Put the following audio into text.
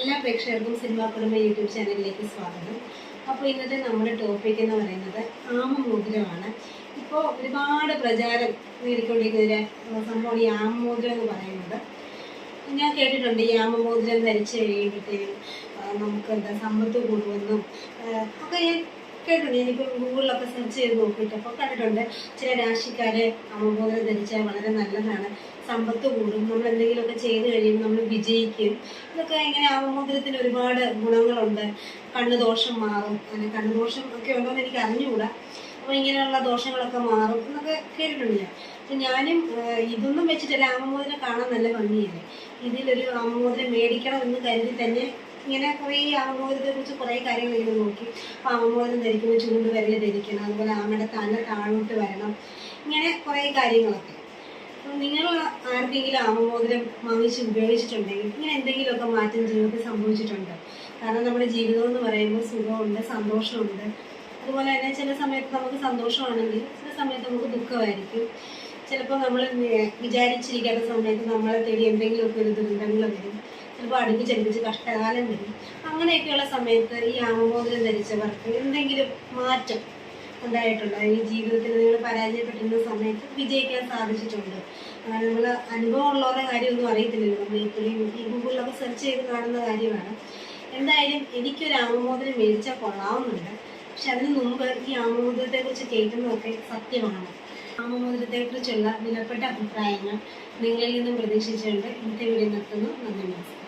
എല്ലാ പ്രേക്ഷകർക്കും സിനിമാ കുടുംബ യൂട്യൂബ് ചാനലിലേക്ക് സ്വാഗതം. അപ്പോൾ ഇന്നത്തെ നമ്മുടെ ടോപ്പിക് എന്ന് പറയുന്നത് ആമമോതിരമാണ്. ഇപ്പോൾ ഒരുപാട് പ്രചാരം നേടിക്കൊണ്ടിരിക്കുന്ന ഒരു സംഭവമാണ് ഈ ആമമോതിരം എന്ന് പറയുന്നത്. ഞാൻ കേട്ടിട്ടുണ്ട് ഈ ആമമോതിരം ധരിച്ചു കഴിയുമ്പോഴത്തേക്കും നമുക്ക് എന്താ സമ്പത്ത് കൂടുമെന്നും ഒക്കെ കേട്ടിട്ടുണ്ട്. എനിക്ക് ഗൂഗിളിലൊക്കെ സെർച്ച് ചെയ്ത് നോക്കിയിട്ട് അപ്പോൾ കണ്ടിട്ടുണ്ട് ചില രാശിക്കാരെ അവബോധം ധരിച്ചാൽ വളരെ നല്ലതാണ്. സമ്പത്ത് കൂടും നമ്മൾ എന്തെങ്കിലുമൊക്കെ ചെയ്ത് കഴിയുമ്പോൾ നമ്മൾ വിജയിക്കും. ഇതൊക്കെ ഇങ്ങനെ അവബോധത്തിന് ഒരുപാട് ഗുണങ്ങളുണ്ട്. കണ്ണു ദോഷം മാറും. അങ്ങനെ കണ്ണു ദോഷം ഒക്കെ ഉണ്ടോ എന്ന് എനിക്ക് അറിഞ്ഞുകൂടാ. അപ്പോൾ ഇങ്ങനെയുള്ള ദോഷങ്ങളൊക്കെ മാറും എന്നൊക്കെ കേട്ടിട്ടുണ്ട് ഞാൻ അപ്പൊ ഞാനും ഇതൊന്നും വെച്ചിട്ടല്ല ആമമോതിരം കാണാൻ നല്ല ഭംഗിയല്ലേ? ഇതിലൊരു ആമമോതിരം മേടിക്കണം എന്ന് കരുതി തന്നെ ഇങ്ങനെ കുറേ അവബോധത്തെ കുറിച്ച് കുറേ കാര്യങ്ങൾ ഇങ്ങനെ നോക്കി. അപ്പോൾ ധരിക്കുന്ന ധരിക്കുമ്പോൾ ചൂണ്ട് വിരൽ ധരിക്കണം. അതുപോലെ ആമയുടെ തല താഴോട്ട് വരണം. ഇങ്ങനെ കുറേ കാര്യങ്ങളൊക്കെ. നിങ്ങൾ ആർക്കെങ്കിലും അവബോധനം വാങ്ങിച്ച് ഉപയോഗിച്ചിട്ടുണ്ടെങ്കിൽ ഇങ്ങനെ എന്തെങ്കിലുമൊക്കെ മാറ്റം ജീവിതത്തിൽ സംഭവിച്ചിട്ടുണ്ട്? കാരണം നമ്മുടെ ജീവിതം എന്ന് പറയുമ്പോൾ സുഖമുണ്ട് സന്തോഷമുണ്ട്. അതുപോലെ തന്നെ ചില സമയത്ത് നമുക്ക് സന്തോഷമാണെങ്കിൽ ചില സമയത്ത് നമുക്ക് ദുഃഖമായിരിക്കും. ചിലപ്പോൾ നമ്മൾ വിചാരിച്ചിരിക്കാത്ത സമയത്ത് നമ്മളെ തേടി എന്തെങ്കിലുമൊക്കെ ഒരു ദുരന്തങ്ങൾ വരും. ചിലപ്പോൾ അടുപ്പ് ചലിപ്പിച്ച് കഷ്ടകാലം വരും. അങ്ങനെയൊക്കെയുള്ള സമയത്ത് ഈ ആമമോതിരം ധരിച്ചവർക്ക് എന്തെങ്കിലും മാറ്റം ഉണ്ടായിട്ടുണ്ടോ? ഈ ജീവിതത്തിൽ നിങ്ങൾ പരാജയപ്പെട്ടിരുന്ന സമയത്ത് വിജയിക്കാൻ സാധിച്ചിട്ടുണ്ട്? അങ്ങനെ നമ്മൾ അനുഭവമുള്ളവരുടെ കാര്യമൊന്നും അറിയത്തില്ലല്ലോ. നമ്മൾ ഇപ്പോഴും ഈ ഗൂഗിളിലൊക്കെ സെർച്ച് ചെയ്ത് കാണുന്ന കാര്യമാണ്. എന്തായാലും എനിക്കൊരു ആമമോദനം മേടിച്ചാൽ കൊള്ളാവുന്നുണ്ട്. പക്ഷെ അതിന് മുമ്പ് ഈ ആമമോതിരത്തെ കുറിച്ച് കേൾക്കുന്നതൊക്കെ സത്യമാണ്. ആമമോതിരത്തെ കുറിച്ചുള്ള വിലപ്പെട്ട അഭിപ്രായങ്ങൾ നിങ്ങളിൽ നിന്നും പ്രതീക്ഷിച്ചുകൊണ്ട് ഇന്നത്തെ വീഡിയോ നിർത്തുന്നു. നന്ദി നമസ്കാരം.